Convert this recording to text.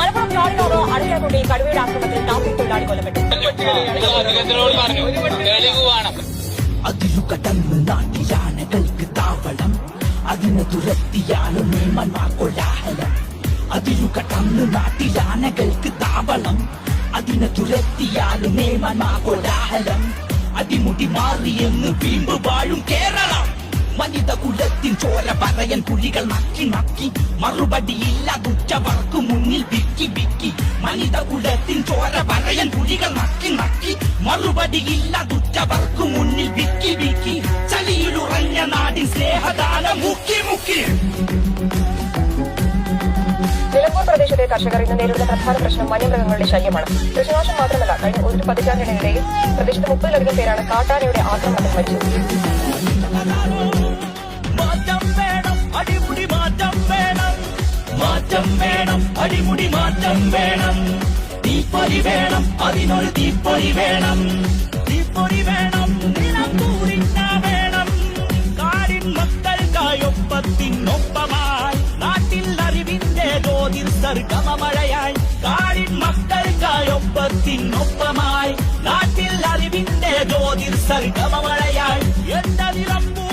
മലപ്പുറം ചാടിനോറോ അടുക്കളക്കുട്ടി കടുവയുടെ ആക്രമണത്തിൽ ടാപ്പിംഗ് തൊഴിലാളി കൊല്ലപ്പെട്ടു. അതിരു കടന്ന് നാട്ടിലാനകൾക്ക് താവളം അതിന് തുരത്തിയാലും നിയമന്മാർ കൊല്ലാഹലം അതിരു കടന്ന് നാട്ടിലാനകൾക്ക് താവളം അതിന് തുരത്തിയാലും നിയമന്മാർ കൊല്ലാഹലം അടിമുടി മാറിയെന്ന് വീമ്പ് വാഴും കേരളം. വനിത കുലത്തിൻ ചോര പറയൻ കുഴികൾ നക്കി നക്കി മറുപടിയില്ലാതുറ്റവർക്ക് മുന്നിൽ വിക്കി വിക്കി മനിത കുലത്തിൻ ചോര പറയൻ കുഴികൾ നക്കി നക്കി മറുപടിയില്ലാതുറ്റവർക്ക് മുന്നിൽ വിക്കി വിക്കി ചളിയിലുറഞ്ഞ നാടിൻ സ്നേഹദാന മുക്കി മുക്കി നിലമ്പൂർ പ്രദേശത്തെ കർഷകർ ഇന്ന് നേരിടുന്ന പ്രധാന പ്രശ്നം വന്യമൃഗങ്ങളുടെ ശല്യമാണ്. കൃഷിനാശം മാത്രമല്ല കഴിഞ്ഞ ഒരു പതിറ്റാണ്ടിനിടയിൽ പ്രദേശത്ത് മുപ്പതിലധികം പേരാണ് കാട്ടാനയുടെ ആക്രമണത്തിൽ മരിച്ചത്. മാറ്റം വേണം. അടിമുടി മാറ്റം വേണം. തീപ്പൊരി വേണം. അതിനൊരു തീപ്പൊരി വേണം. തീപ്പൊരി വേണം. നിലമ്പൂരിന്ന വേണം. കാടിൻ മക്കൾക്കായൊപ്പത്തിനൊപ്പമായി നാട്ടിൽ അറിവിന്റെ ജ്യോതിർ സർഗമമഴയായി. കാടിൻ മക്കൾക്കായൊപ്പത്തിനൊപ്പമായി നാട്ടിൽ അറിവിന്റെ ജ്യോതിർ സർഗമമഴയായി. എന്റെ നിലമ്പൂർ